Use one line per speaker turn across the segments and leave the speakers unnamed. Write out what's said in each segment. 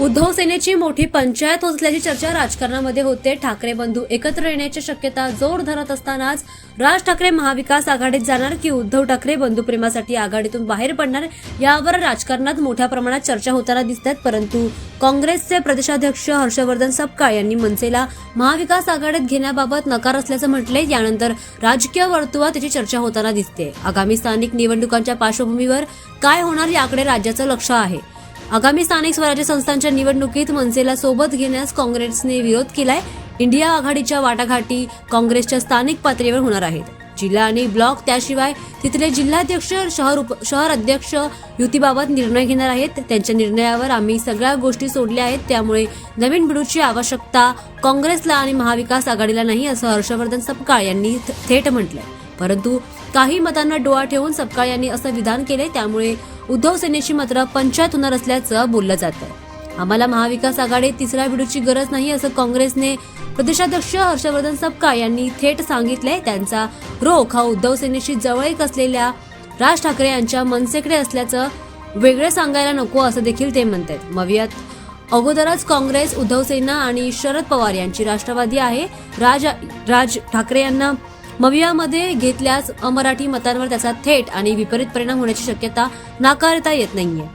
उद्धव सेनेची मोठी पंचायत होत असल्याची चर्चा राजकारणामध्ये होते. ठाकरे बंधू एकत्र येण्याची शक्यता जोर धरत असतानाच राज ठाकरे महाविकास आघाडीत जाणार की उद्धव ठाकरे बंधुप्रेमासाठी आघाडीतून बाहेर पडणार यावर राजकारणात मोठ्या प्रमाणात चर्चा होताना दिसतात परंतु काँग्रेसचे प्रदेशाध्यक्ष हर्षवर्धन सपकाळ यांनी मनसेला महाविकास आघाडीत घेण्याबाबत नकार असल्याचं म्हटले यानंतर राजकीय वर्तुळात त्याची चर्चा होताना दिसते. आगामी स्थानिक निवडणुकांच्या पार्श्वभूमीवर काय होणार याकडे राज्याचं लक्ष आहे. आगामी स्थानिक स्वराज्य संस्थांच्या निवडणुकीत मनसेला सोबत घेण्यास काँग्रेसने विरोध केलाय. इंडिया आघाडीच्या वाटाघाटी काँग्रेसच्या स्थानिक पातळीवर होणार आहेत. जिल्हा आणि ब्लॉक त्याशिवाय तिथले जिल्हाध्यक्ष शहर उप शहर अध्यक्ष युतीबाबत निर्णय घेणार आहेत. त्यांच्या निर्णयावर आम्ही सगळ्या गोष्टी सोडल्या आहेत. त्यामुळे नवीन बिडूची आवश्यकता काँग्रेसला आणि महाविकास आघाडीला नाही असं हर्षवर्धन सपकाळ यांनी थेट म्हटलंय. परंतु काही मतांना डोळा ठेवून सपकाळ यांनी असं विधान केले त्यामुळे उद्धव सेनेची मात्र पंचायत होणार असल्याचं बोललं जातं. आम्हाला महाविकास आघाडीत तिसऱ्या व्हिडिओची गरज नाही असं काँग्रेसने प्रदेशाध्यक्ष हर्षवर्धन सपकाळ यांनी थेट सांगितलंय. त्यांचा रोख हा उद्धव सेनेशी जवळीक असलेल्या राज ठाकरे यांच्या मनसेकडे असल्याचं वेगळे सांगायला नको असं देखील ते म्हणतात. मवियात अगोदरच काँग्रेस उद्धव सेना आणि शरद पवार यांची राष्ट्रवादी आहे. राज राज ठाकरे यांना मवियामध्ये घेतल्यास अमराठी मतांवर त्याचा थेट आणि विपरीत परिणाम होण्याची शक्यता नाकारता येत नाहीये.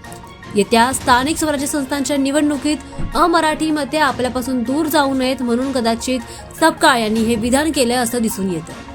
येत्या स्थानिक स्वराज्य संस्थांच्या निवडणुकीत अमराठी मते आपल्यापासून दूर जाऊ नयेत म्हणून कदाचित सपकाळ यांनी हे विधान केलं असं दिसून येतं.